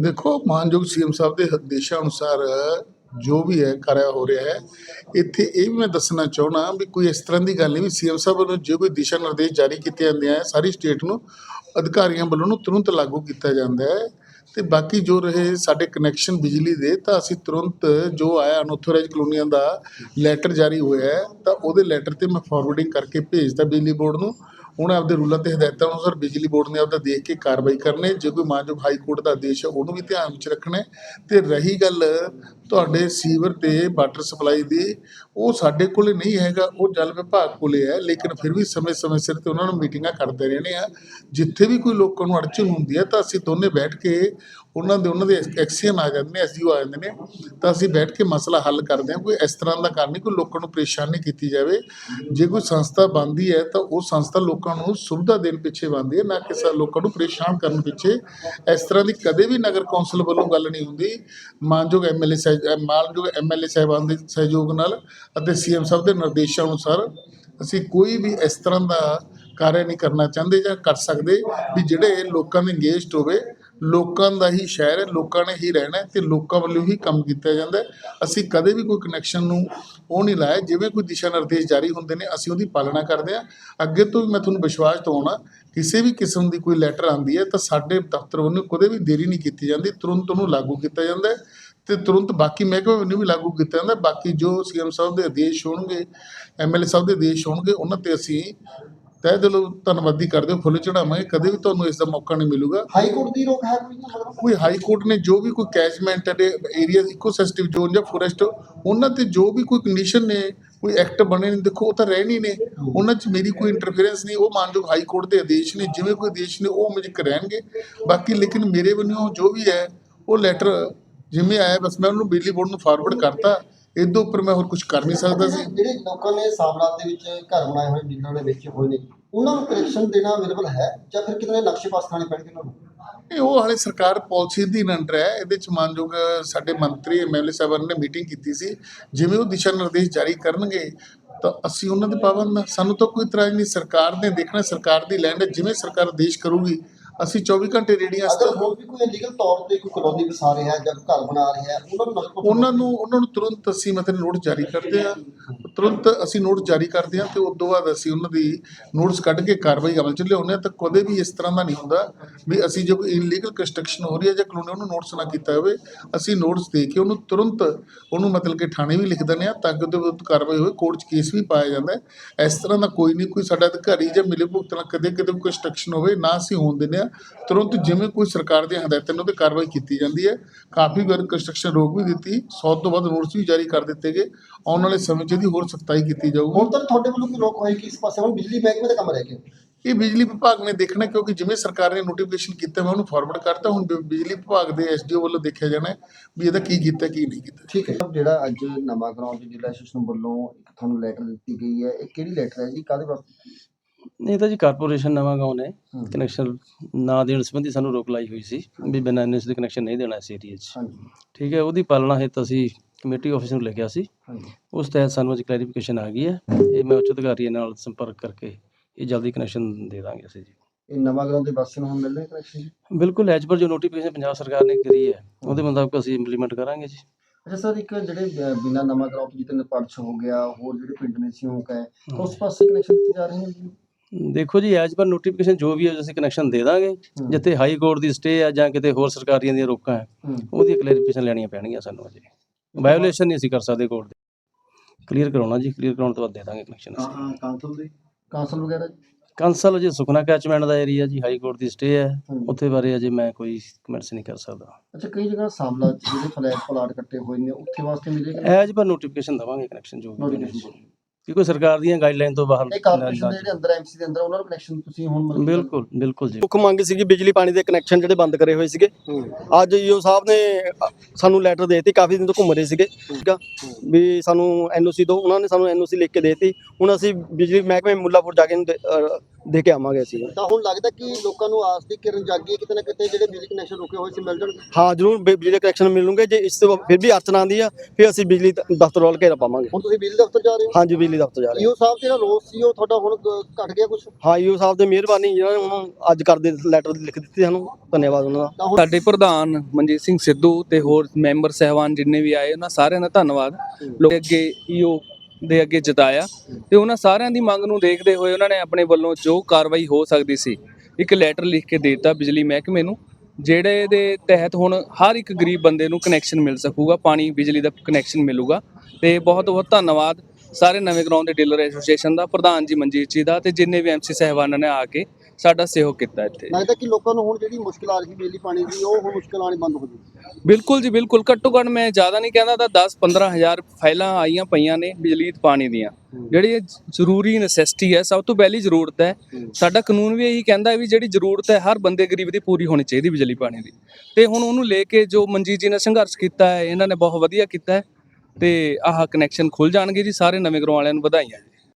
ਦੇਖੋ, ਮਾਨਯੋਗ ਸੀਐਮ ਸਾਹਿਬ ਦੇ ਆਦੇਸ਼ਾਂ ਅਨੁਸਾਰ ਜੋ ਵੀ ਹੈ, ਕਰਿਆ ਹੋ ਰਿਹਾ ਹੈ। ਇੱਥੇ ਇਹ ਵੀ ਮੈਂ ਦੱਸਣਾ ਚਾਹਣਾ ਵੀ ਕੋਈ ਇਸ ਤਰ੍ਹਾਂ ਦੀ ਗੱਲ ਨਹੀਂ ਵੀ ਸੀਐਮ ਸਾਹਿਬ ਵੱਲੋਂ ਜੋ ਕੋਈ ਦਿਸ਼ਾ ਨਿਰਦੇਸ਼ ਜਾਰੀ ਕੀਤੇ ਜਾਂਦੇ ਆ, ਸਾਰੀ ਸਟੇਟ ਨੂੰ ਅਧਿਕਾਰੀਆਂ ਵੱਲੋਂ ਨੂੰ ਤੁਰੰਤ ਲਾਗੂ ਕੀਤਾ ਜਾਂਦਾ ਹੈ। ਤੇ ਬਾਕੀ ਜੋ ਰਹੇ ਸਾਡੇ ਕਨੈਕਸ਼ਨ ਬਿਜਲੀ ਦੇ, ਤਾਂ ਅਸੀਂ ਤੁਰੰਤ ਜੋ ਆਇਆ ਅਨਆਥੋਰਾਈਜ਼ ਕਲੋਨੀਆਂ ਦਾ ਲੈਟਰ ਜਾਰੀ ਹੋਇਆ ਤਾਂ ਉਹਦੇ ਲੈਟਰ ਤੇ ਮੈਂ ਫਾਰਵਰਡਿੰਗ ਕਰਕੇ ਭੇਜਤਾ ਬਿਜਲੀ ਬੋਰਡ ਨੂੰ। ਹੁਣ ਆਪਦੇ ਰੂਲਾਂ ਤੇ ਹਦਾਇਤਾਂ ਅਨੁਸਾਰ ਬਿਜਲੀ ਬੋਰਡ ਨੇ ਆਪਦਾ ਦੇਖ ਕੇ ਕਾਰਵਾਈ ਕਰਨੇ ਜੇ ਕੋਈ ਮਾਨਯੋਗ ਹਾਈ ਕੋਰਟ ਦਾ ਆਦੇਸ਼ ਹੈ, ਉਹਨੂੰ ਵੀ ਧਿਆਨ ਵਿੱਚ ਰੱਖਣਾ ਤੇ ਰਹੀ ਗੱਲ ਤੁਹਾਡੇ ਸੀਵਰ ਤੇ ਵਾਟਰ ਸਪਲਾਈ ਦੀ, ਉਹ ਸਾਡੇ ਕੋਲ ਨਹੀਂ ਹੈਗਾ, ਉਹ ਜਲ ਵਿਭਾਗ ਕੋਲੇ ਹੈ, ਲੇਕਿਨ ਫਿਰ ਵੀ ਸਮੇਂ-ਸਮੇਂ ਸਿਰ ਤੇ ਉਹਨਾਂ ਨੂੰ ਮੀਟਿੰਗਾਂ ਕਰਦੇ ਰਹਿੰਦੇ ਆ ਜਿੱਥੇ ਵੀ ਕੋਈ ਲੋਕਾਂ ਨੂੰ ਅੜਚਨ ਹੁੰਦੀ ਹੈ, ਤਾਂ ਅਸੀਂ ਦੋਨੇ ਬੈਠ ਕੇ ਉਹਨਾਂ ਦੇ ਉਹਨਾਂ ਦੇ ਐਕਸੀਅਨ ਆ ਜਾਂਦੇ ਨੇ ਐਸਡੀਓ ਆ ਜਾਂਦੇ ਨੇ, ਤਾਂ ਅਸੀਂ ਬੈਠ ਕੇ ਮਸਲਾ ਹੱਲ ਕਰਦੇ ਹਾਂ। ਕੋਈ ਇਸ ਤਰ੍ਹਾਂ ਦਾ ਕਰ ਨਹੀਂ, ਕੋਈ ਲੋਕਾਂ ਨੂੰ ਪਰੇਸ਼ਾਨ ਨਹੀਂ ਕੀਤੀ ਜਾਵੇ। ਜੇ ਕੋਈ ਸੰਸਥਾ ਬਣਦੀ ਹੈ, ਤਾਂ ਉਹ ਸੰਸਥਾ ਲੋਕਾਂ ਨੂੰ ਸੁਵਿਧਾ ਦੇਣ ਪਿੱਛੇ ਬਣਦੀ ਹੈ, ਨਾ ਕਿ ਲੋਕਾਂ ਨੂੰ ਪਰੇਸ਼ਾਨ ਕਰਨ ਪਿੱਛੇ। ਇਸ ਤਰ੍ਹਾਂ ਦੀ ਕਦੇ ਵੀ ਨਗਰ ਕੌਂਸਲ ਵੱਲੋਂ ਗੱਲ ਨਹੀਂ ਹੁੰਦੀ। ਮਾਨਯੋਗ ਐਮਐਲਏ ਸਹਿ ਮਾਨਯੋਗ ਐਮਐਲਏ ਸਾਹਿਬਾਨ ਦੇ ਸਹਿਯੋਗ ਨਾਲ ਅਤੇ ਸੀਐਮ ਸਾਹਿਬ ਦੇ ਨਿਰਦੇਸ਼ਾਂ ਅਨੁਸਾਰ ਅਸੀਂ ਕੋਈ ਵੀ ਇਸ ਤਰ੍ਹਾਂ ਦਾ ਕਾਰਜ ਨਹੀਂ ਕਰਨਾ ਚਾਹੁੰਦੇ ਜਾਂ ਕਰ ਸਕਦੇ ਵੀ ਜਿਹੜੇ ਲੋਕਾਂ ਦੇ ਇੰਗੇਜਡ ਹੋਵੇ, ਲੋਕਾਂ ਦਾ ਹੀ ਸ਼ਹਿਰ ਹੈ, ਲੋਕਾਂ ਨੇ ਹੀ ਰਹਿਣਾ ਤੇ ਲੋਕਾਂ ਵੱਲੋਂ ਹੀ ਕੰਮ ਕੀਤਾ ਜਾਂਦਾ ਅਸੀਂ ਕਦੇ ਵੀ ਕੋਈ ਕਨੈਕਸ਼ਨ ਨੂੰ ਉਹ ਨਹੀਂ ਲਾਇਆ, ਜਿਵੇਂ ਕੋਈ ਦਿਸ਼ਾ ਨਿਰਦੇਸ਼ ਜਾਰੀ ਹੁੰਦੇ ਨੇ, ਅਸੀਂ ਉਹਦੀ ਪਾਲਣਾ ਕਰਦੇ ਹਾਂ। ਅੱਗੇ ਤੋਂ ਵੀ ਮੈਂ ਤੁਹਾਨੂੰ ਵਿਸ਼ਵਾਸ ਦਿਵਾਉਣਾ, ਕਿਸੇ ਵੀ ਕਿਸਮ ਦੀ ਕੋਈ ਲੈਟਰ ਆਂਦੀ ਹੈ ਤਾਂ ਸਾਡੇ ਦਫ਼ਤਰ ਵੱਲੋਂ ਕਦੇ ਵੀ ਦੇਰੀ ਨਹੀਂ ਕੀਤੀ ਜਾਂਦੀ, ਤੁਰੰਤ ਉਹਨੂੰ ਲਾਗੂ ਕੀਤਾ ਜਾਂਦਾ ਤੇ ਤੁਰੰਤ ਬਾਕੀ ਮਹਿਕਮੇ ਵੱਲੋਂ ਵੀ ਲਾਗੂ ਕੀਤਾ ਜਾਂਦਾ। ਬਾਕੀ ਜੋ ਸੀਐਮ ਸਾਹਿਬ ਦੇ ਆਦੇਸ਼ ਹੋਣਗੇ ਐਮਐਲਏ ਸਾਹਿਬ ਦੇ ਆਦੇਸ਼ ਹੋਣਗੇ ਉਹਨਾਂ ਤੇ ਅਸੀਂ ਤਹਿ ਦਿਲੋਂ ਧੰਨਵਾਦੀ ਕਰਦੇ ਹਾਂ ਫੁੱਲ ਚੜਾਵਾਂਗੇ ਕਦੇ ਵੀ ਤੁਹਾਨੂੰ ਇਸ ਦਾ ਮੌਕਾ ਨਹੀਂ ਮਿਲੂਗਾ। ਹਾਈ ਕੋਰਟ ਦੀ ਰੋਕ ਹੈ ਕੋਈ ਹਾਈ ਕੋਰਟ ਨੇ ਜੋ ਵੀ ਕੋਈ ਕੈਚਮੈਂਟ ਦੇ ਏਰੀਆ ਇਕੋਸਿਸਟਮ ਜ਼ੋਨ ਜਾਂ ਫੋਰੈਸਟ ਉਹਨਾਂ ਤੇ ਜੋ ਵੀ ਕੋਈ ਕੰਡੀਸ਼ਨ ਨੇ ਕੋਈ ਐਕਟ ਬਣੇ ਨੇ ਦੇਖੋ ਉਹ ਤਾਂ ਰਹਿਣੀ ਨੇ। ਉਹਨਾਂ 'ਚ ਮੇਰੀ ਕੋਈ ਇੰਟਰਫੇਰੈਂਸ ਨਹੀਂ ਉਹ ਮਾਨਯੋਗ ਹਾਈ ਕੋਰਟ ਦੇ ਆਦੇਸ਼ ਨੇ ਜਿਵੇਂ ਕੋਈ ਆਦੇਸ਼ ਨੇ ਉਹ ਮੇਰੇ ਰਹਿਣਗੇ। ਬਾਕੀ ਲੇਕਿਨ ਮੇਰੇ ਵੱਲੋਂ ਜੋ ਵੀ ਹੈ ਉਹ ਲੈਟਰ ਜਿਵੇਂ ਆਇਆ ਬਸ ਮੈਂ ਉਹਨੂੰ ਬਿਜਲੀ ਬੋਰਡ ਨੂੰ ਫਾਰਵਰਡ ਕਰਤਾ ਇਹਦੇ ਉੱਪਰ ਮੈਂ ਹੋਰ ਕੁਝ ਕਰ ਨਹੀਂ ਸਕਦਾ ਸੀ। ਜਿਹੜੇ ਲੋਕਾਂ ਨੇ ਸਾਮਰਾਜ ਦੇ ਵਿੱਚ ਘਰ ਬਣਾਏ ਹੋਏ ਜਿਨ੍ਹਾਂ ਦੇ ਵਿੱਚ ਹੋਏ ਨੇ ਉਹਨਾਂ ਨੂੰ ਕਨੈਕਸ਼ਨ ਦੇਣਾ ਅਵੇਲੇਬਲ ਹੈ ਜਾਂ ਫਿਰ ਕਿਤੇ ਨਕਸ਼ੇ ਪਾਸ ਕਰਾਣੇ ਪੈਣਗੇ ਉਹਨਾਂ ਨੂੰ? ਇਹ ਉਹ ਹਾਲੇ ਸਰਕਾਰ ਪਾਲਿਸੀ ਦੀ ਅੰਡਰ ਹੈ ਇਹਦੇ ਚ ਮਾਨਯੋਗ ਸਾਡੇ ਮੰਤਰੀ ਐਮਐਲਏ ਸਾਹਿਬਾਨ ਨੇ ਮੀਟਿੰਗ ਕੀਤੀ ਸੀ। ਜਿਵੇਂ ਉਹ ਦਿਸ਼ਾ ਨਿਰਦੇਸ਼ ਜਾਰੀ ਕਰਨਗੇ ਤਾਂ ਅਸੀਂ ਉਹਨਾਂ ਦੇ ਪਾਬੰਦ। ਸਾਨੂੰ ਤਾਂ ਕੋਈ ਇਤਰਾਜ਼ ਨਹੀਂ ਸਰਕਾਰ ਨੇ ਦੇਖਣਾ ਸਰਕਾਰ ਦੀ ਲੈਂਡ ਹੈ। ਜਿਵੇਂ ਸਰਕਾਰ ਆਦੇਸ਼ ਕਰੂਗੀ ਅਸੀਂ 24 ਘੰਟੇ ਰੇਡੀਆਂ ਅਗਰ ਹੋਰ ਵੀ ਕੋਈ ਲੀਗਲ ਤੌਰ ਤੇ ਕੋਈ ਕਲੋਨੀ ਵਸਾ ਰਿਹਾ ਹੈ ਜਾਂ ਘਰ ਬਣਾ ਰਿਹਾ ਹੈ ਉਹਨਾਂ ਨੂੰ ਉਹਨਾਂ ਨੂੰ ਉਹਨਾਂ ਨੂੰ ਤੁਰੰਤ ਅਸੀਂ ਮਤਲਬ ਨੋਟ ਜਾਰੀ ਕਰਦੇ ਹਾਂ ਤੁਰੰਤ ਅਸੀਂ ਨੋਟ ਜਾਰੀ ਕਰਦੇ ਹਾਂ ਤੇ ਉਸ ਤੋਂ ਬਾਅਦ ਅਸੀਂ ਉਹਨਾਂ ਦੀ ਨੋਟਿਸ ਕੱਢ ਕੇ ਕਾਰਵਾਈ ਅਮਲ ਚ ਲਿਆਉਂਦੇ ਹਾਂ। ਤਾਂ ਕਦੇ ਵੀ ਇਸ ਤਰ੍ਹਾਂ ਦਾ ਨਹੀਂ ਹੁੰਦਾ ਵੀ ਅਸੀਂ ਜੇ ਕੋਈ ਕੰਸਟਰਕਸ਼ਨ ਹੋ ਰਹੀ ਹੈ ਜਾਂ ਕਾਨੂੰਨ ਉਹਨੂੰ ਨੋਟਿਸ ਨਾ ਕੀਤਾ ਹੋਵੇ, ਅਸੀਂ ਨੋਟਿਸ ਦੇ ਕੇ ਉਹਨੂੰ ਤੁਰੰਤ ਉਹਨੂੰ ਮਤਲਬ ਕਿ ਥਾਣੇ ਵੀ ਲਿਖ ਦਿੰਦੇ ਹਾਂ ਤਾਂ ਕਿ ਉਹਦੇ ਵਿਰੁੱਧ ਕਾਰਵਾਈ ਹੋਵੇ ਕੋਰਟ 'ਚ ਕੇਸ ਵੀ ਪਾਇਆ ਜਾਂਦਾ ਇਸ ਤਰ੍ਹਾਂ ਦਾ ਕੋਈ ਨਹੀਂ, ਕੋਈ ਸਾਡਾ ਅਧਿਕਾਰੀ ਜਾਂ ਮਿਲੇ ਭੁਗਤ ਨਾਲ ਕਦੇ ਕਦੇ ਕੋਈ ਕੰਸਟਰਕਸ਼ਨ ਹੋਵੇ, ਨਾ ਅਸੀਂ ਹੋਣ ਦਿੰਦੇ ਹਾਂ। ਤੁਰੰਤ ਜਿਵੇਂ ਕੋਈ ਸਰਕਾਰ ਦੀਆਂ ਹਦਾਇਤਾਂ ਨੇ ਉਹਤੇ ਕਾਰਵਾਈ ਕੀਤੀ ਜਾਂਦੀ ਹੈ। ਕਾਫੀ ਵਾਰ ਕੰਸਟਰਕਸ਼ਨ ਰੋਕ ਵੀ ਦਿੱਤੀ 100 ਤੋਂ ਵੱਧ ਨੋਟਿਸ ਵੀ ਜਾਰੀ ਕਰ ਦਿੱਤੇ ਗਏ। ਆਉਣ ਵਾਲੇ ਸਮੇਂ 'ਚ ਇਹਦੀ ਹੋਰ ਸਖਤਾਈ ਕੀਤੀ ਜਾਊਗੀ ਹੁਣ ਤੱਕ ਤੁਹਾਡੇ ਵੱਲੋਂ ਕੋਈ ਰੋਕ ਹੋਏਗੀ ਇਸ ਪਾਸੇ ਹੁਣ ਬਿਜਲੀ ਮਹਿਕਮੇ ਦਾ ਕੰਮ ਰਹਿ ਗਿਆ ਇਹ ਬਿਜਲੀ ਵਿਭਾਗ ਨੇ ਦੇਖਣਾ ਕਿਉਂਕਿ ਜਿਵੇਂ ਸਰਕਾਰ ਨੇ ਨੋਟੀਫਿਕੇਸ਼ਨ ਕੀਤਾ ਮੈਂ ਉਹਨੂੰ ਫਾਰਵਰਡ ਕਰਤਾ ਹੁਣ ਬਿ- ਬਿਜਲੀ ਵਿਭਾਗ ਦੇ ਐਸਡੀਓ ਵੱਲੋਂ ਦੇਖਿਆ ਜਾਣਾ ਵੀ ਇਹਦਾ ਕੀ ਕੀਤਾ ਕੀ ਨਹੀਂ ਕੀਤਾ। ਠੀਕ ਹੈ। ਜਿਹੜਾ ਅੱਜ ਨਵਾਂ ਗਰਾਊਂਡ ਦੀ ਜ਼ਿਲ੍ਹਾ ਐਸੋਸੀਏਸ਼ਨ ਵੱਲੋਂ ਇੱਕ ਤੁਹਾਨੂੰ ਲੈਟਰ ਦਿੱਤੀ ਗਈ ਹੈ ਇਹ ਕਿਹੜੀ ਲੈਟਰ ਹੈ ਜੀ? ਕਾਹਦੇ ਵਾਸਤੇ? ਇਹ ਤਾਂ ਜੀ ਕਾਰਪੋਰੇਸ਼ਨ ਨਵਾਂ ਗਾਉਂ ਨੇ ਹਮ। ਕਨੈਕਸ਼ਨ ਨਾ ਦੇਣ ਸੰਬੰਧੀ ਸਾਨੂੰ ਰੋਕ ਲਾਈ ਹੋਈ ਸੀ ਵੀ ਬਿਨਾਂ ਐਨਐਸ ਦੇ ਕਨੈਕਸ਼ਨ ਨਹੀਂ ਦੇਣਾ ਇਸ ਏਰੀਆ 'ਚ। ਹਾਂਜੀ। ਠੀਕ ਹੈ ਉਹਦੀ ਪਾਲਣਾ ਹਿੱਤ ਅਸੀਂ ਕਮੇਟੀ ਆਫਿਸ ਨੂੰ ਲੈ ਗਿਆ ਸੀ। ਉਸ ਤਹਿਤ ਸਾਨੂੰ ਅੱਜ ਕਲੈਰੀਫਿਕੇਸ਼ਨ ਆ ਗਈ ਹੈ। ਇਹ ਮੈਂ ਉੱਚ ਅਧਿਕਾਰੀਆਂ ਨਾਲ ਸੰਪਰਕ ਕਰਕੇ ਇਹ ਜਲਦੀ ਕਨੈਕਸ਼ਨ ਦੇ ਦਾਂਗੇ ਅਸੀਂ ਜੀ। ਇਹ ਨਵਾਂ ਗਰਾਊਂਡ ਦੇ ਵਾਸੀਆਂ ਨੂੰ ਹੁਣ ਮਿਲ ਰਹੇ ਕਨੈਕਸ਼ਨ ਜੀ? ਬਿਲਕੁਲ ਐਜ ਪਰ ਜੋ ਨੋਟੀਫਿਕੇਸ਼ਨ ਪੰਜਾਬ ਸਰਕਾਰ ਨੇ ਕਰੀ ਹੈ ਉਹਦੇ ਮੁਤਾਬਕ ਅਸੀਂ ਇੰਪਲੀਮੈਂਟ ਕਰਾਂਗੇ ਜੀ। ਅੱਛਾ ਸਰ ਇੱਕ ਜਿਹੜੇ ਬਿਨਾਂ ਨਵਾਂ ਗਰਾਊਂਡ ਤੋਂ ਜਿੱਤੇ ਪਰਚ ਹੋ ਗਿਆ ਹੋਰ ਜਿਹੜੇ ਪਿੰਡ ਨੇ ਸਿਉਂਕ ਹੈ ਉਸ ਪਾਸੇ ਕਨੈਕਸ਼ਨ ਦਿੱਤੇ ਜਾ ਰਹੇ ਨੇ ਜੀ? ਦੇਖੋ ਜੀ ਐਜ ਪਰ ਨੋਟੀਫਿਕੇਸ਼ਨ ਜੋ ਵੀ ਹੈ ਅਸੀਂ ਕਨੈਕਸ਼ਨ ਦੇ ਦਾਂਗੇ। ਜਿੱਥੇ ਹਾਈ ਕੋਰਟ ਦੀ ਸਟੇ ਹੈ ਜਾਂ ਕਿਤੇ ਹੋਰ ਸਰਕਾਰੀਆਂ ਦੀਆਂ ਰੋਕਾਂ ਹੂੰ ਉਹਦੀ ਕਲੈਰੀਫਿਕੇਸ਼ਨ ਲੈਣੀਆਂ ਪੈਣਗੀਆਂ ਸਾਨੂੰ ਅਜੇ। ਵਾਇਓਲੇਸ਼ਨ ਨਹੀਂ ਅਸੀਂ ਕਰ ਸਕਦੇ ਕੋਰਟ ਦੇ। ਕਲੀਅਰ ਕਰਾਉਣਾ ਜੀ ਕਲੀਅਰ ਕਰਾਉਣ ਤੋਂ ਬਾਅਦ ਦੇ ਦਾਂਗੇ ਕਨੈਕਸ਼ਨ ਅਸੀਂ। ਹਾਂ ਕਾਉਂਸਲ ਦੇ। ਕਾਉਂਸਲ ਵਗੈਰਾ? ਜੀ? ਕਾਂਸਲ ਅਜੇ ਸੁਖਨਾ ਕੈਚਮੈਂਟ ਦਾ ਏਰੀਆ ਜੀ ਹਾਈ ਕੋਰਟ ਦੀ ਸਟੇ ਹੈ। ਉੱਥੇ ਬਾਰੇ ਅਜੇ ਮੈਂ ਕੋਈ ਕਮੈਂਟਸ ਨਹੀਂ ਕਰ ਸਕਦਾ। ਅੱਛਾ ਕਈ ਜਗ੍ਹਾ ਸਾਮਲਾ ਜਿਹੜੇ ਫਲੈਟ ਪਲਾਟ ਕੱਟੇ ਹੋਏ ਨੇ ਉੱਥੇ ਵਾਸਤੇ ਮਿਲੇਗਾ? ਐਜ ਪਰ ਨੋਟੀਫਿਕੇਸ਼ਨ ਦਵਾਂਗੇ ਕਨੈਕਸ਼ਨ ਜੋ ਵੀ ਜੀ। ਕਿਉਂਕਿ ਸਰਕਾਰ ਦੀਆਂ ਗਾਈਡਲਾਈਨ ਤੋਂ ਬਾਹਰ ਇਹ ਕਾਰਪੋਰੇਸ਼ਨ ਦੇ ਜਿਹੜੇ ਅੰਦਰ ਐਮਸੀ ਦੇ ਅੰਦਰ ਉਹਨਾਂ ਨੂੰ ਕਨੈਕਸ਼ਨ ਤੁਸੀਂ ਹੁਣ ਮਤਲਬ- ਬਿਲਕੁਲ ਬਿਲਕੁਲ ਜੀ। ਮੁੱਖ ਮੰਗ ਸੀਗੀ ਬਿਜਲੀ ਪਾਣੀ ਦੇ ਕਨੈਕਸ਼ਨ ਜਿਹੜੇ ਬੰਦ ਕਰੇ ਹੋਏ ਸੀਗੇ। ਅੱਜ ਈਓ ਸਾਹਿਬ ਨੇ ਸਾਨੂੰ ਲੈਟਰ ਦੇਤੀ ਕਾਫੀ ਦਿਨ ਤੋਂ ਘੁੰਮ ਰਹੇ ਸੀਗੇ। ਠੀਕ ਆ? ਵੀ ਸਾਨੂੰ ਐਨਓਸੀ ਦੋ ਉਹਨਾਂ ਨੇ ਸਾਨੂੰ ਐਨਓਸੀ ਲਿਖ ਕੇ ਦੇਤੀ। ਹੁਣ ਅਸੀਂ ਬਿਜਲੀ ਮਹਿਕਮੇ ਮੁੱਲਾਪੁਰ ਜਾ ਕੇ ਦੇ ਕੇ ਆਵਾਂਗੇ ਅਸੀਂ। ਤਾਂ ਹੁਣ ਲੱਗਦਾ ਕਿ ਲੋਕਾਂ ਨੂੰ ਆਸ ਦੀ ਕਿਰਨ ਜਾਗੀ ਹੈ ਕਿਤੇ ਨਾ ਕਿਤੇ ਜਿਹੜੇ ਬਿਜਲੀ ਕਨੈਕਸ਼ਨ ਰੁਕੇ ਹੋਏ ਸੀ ਮਿਲ ਜਾਣਗੇ ਹਾਂ ਜ਼ਰੂਰ ਬਿ- ਬਿਜਲੀ ਦੇ ਕਨੈਕਸ਼ਨ ਮਿਲੂਗੇ ਜੇ ਇਸ ਤੋਂ ਫਿਰ ਵੀ ਅੜਚਨ ਆਉਂਦੀ ਆ ਫਿਰ ਅਸੀਂ ਬਿਜਲੀ ਦ- ਦਫ਼ਤਰ ਵੱਲ ਘੇਰਾ ਪਾਵਾਂਗੇ ਹੁਣ ਤੁਸੀਂ ਬਿਜਲੀ ਦਫ਼ਤਰ ਜਾ ਰਹੇ ਹੋ? ਹਾਂਜੀ ਬਿਜਲੀ ਦਫ਼ਤਰ ਜਾ ਰਹੇ ਹਾਂ। ਈਓ ਸਾਹਿਬ ਜਿਹੜਾ ਰੋਸ ਸੀ ਉਹ ਤੁਹਾਡਾ ਹੁਣ ਘਟ ਗਿਆ ਕੁਝ ਹਾਂ ਯੂ ਸਾਹਿਬ ਦੀ ਮਿਹਰਬਾਨੀ ਜਿਹਨਾਂ ਨੇ ਹੁਣ ਅੱਜ ਕਰਦੇ ਲੈਟਰ ਲਿਖ ਦਿੱਤੇ ਸਾਨੂੰ ਧੰਨਵਾਦ ਉਹਨਾਂ ਦਾ। ਤਾਂ ਹੁਣ ਸਾਡੇ ਪ੍ਰਧਾਨ ਮਨਜੀਤ ਸਿੰਘ ਸਿੱਧੂ ਤੇ ਹੋਰ ਮੈਂਬਰ ਸਹਿਬਾਨ ਜਿੰਨੇ ਵੀ ਆਏ ਉਹਨਾਂ ਸਾਰਿਆਂ ਦਾ ਧੰਨਵਾਦ। ਲੋਕ ਅੱਗੇ ਈਓ ਦੇ ਅੱਗੇ ਜਤਾਇਆ ਤੇ ਉਹਨਾਂ ਸਾਰਿਆਂ ਦੀ ਮੰਗ ਨੂੰ ਦੇਖਦੇ ਹੋਏ ਉਹਨਾਂ ਨੇ ਆਪਣੇ ਵੱਲੋਂ ਜੋ ਕਾਰਵਾਈ ਹੋ ਸਕਦੀ ਸੀ, ਇੱਕ ਲੈਟਰ ਲਿਖ ਕੇ ਦੇ ਦਿੱਤਾ ਬਿਜਲੀ ਮਹਿਕਮੇ ਨੂੰ, ਜਿਹੜੇ ਦੇ ਤਹਿਤ ਹੁਣ ਹਰ ਇੱਕ ਗਰੀਬ ਬੰਦੇ ਨੂੰ ਕਨੈਕਸ਼ਨ ਮਿਲ ਸਕੂਗਾ, ਪਾਣੀ, ਬਿਜਲੀ ਦਾ ਕਨੈਕਸ਼ਨ ਮਿਲੂਗਾ ਤੇ ਬਹੁਤ ਬਹੁਤ ਧੰਨਵਾਦ ਸਾਰੇ ਨਵੇਂ ਗਰਾਊਂਡ ਦੇ ਡੀਲਰ ਐਸੋਸੀਏਸ਼ਨ ਦਾ, ਪ੍ਰਧਾਨ ਜੀ ਮਨਜੀਤ ਜੀ ਦਾ ਤੇ ਜਿੰਨੇ ਵੀ ਐਮਸੀ ਸਹਿਬਾਨਾਂ ਨੇ ਆ ਕੇ ਸਾਡਾ ਸਹਿਯੋਗ ਕੀਤਾ ਇੱਥੇ। ਲੱਗਦਾ ਕਿ ਲੋਕਾਂ ਨੂੰ ਹੁਣ ਜਿਹੜੀ ਮੁਸ਼ਕਲ ਆ ਰਹੀ ਬਿਜਲੀ ਪਾਣੀ ਦੀ ਉਹ ਹੁਣ ਮੁਸ਼ਕਲ ਆਣੀ ਬੰਦ ਹੋ ਜੂਗੀ ਬਿਲਕੁਲ ਜੀ ਬਿਲਕੁਲ। ਘੱਟੋ ਘੱਟ ਮੈਂ ਜ਼ਿਆਦਾ ਨਹੀਂ ਕਹਿੰਦਾ ਤਾਂ 10 15000 ਫਾਈਲਾਂ ਆਈਆਂ ਪਈਆਂ ਨੇ ਬਿਜਲੀ ਤੇ ਪਾਣੀ ਦੀਆਂ। ਜਿਹੜੀ ਜ਼ਰੂਰੀ ਨੈਸੈਸਿਟੀ ਹੈ ਸਭ ਤੋਂ ਪਹਿਲੀ ਜ਼ਰੂਰਤ ਹੈ। ਸਾਡਾ ਕਾਨੂੰਨ ਵੀ ਇਹੀ ਕਹਿੰਦਾ ਵੀ ਜਿਹੜੀ ਜ਼ਰੂਰਤ ਹੈ ਹਰ ਬੰਦੇ ਗਰੀਬ ਦੀ ਪੂਰੀ ਹੋਣੀ ਚਾਹੀਦੀ ਬਿਜਲੀ ਪਾਣੀ ਦੀ। ਤੇ ਹੁਣ ਉਹਨੂੰ ਲੈ ਕੇ ਜੋ ਮਨਜੀਤ ਜੀ ਨੇ ਸੰਘਰਸ਼ ਕੀਤਾ ਹੈ ਇਹਨਾਂ ਨੇ ਬਹੁਤ ਵਧੀਆ ਕੀਤਾ ਹੈ। ਤੇ ਆਹ ਕਨੈਕਸ਼ਨ ਖੁੱਲ ਜਾਣਗੇ ਜੀ ਸਾਰੇ ਨਵੇਂ ਗਰਾਊਂਡ ਵਾਲਿਆਂ ਨੂੰ ਵਧਾਈਆਂ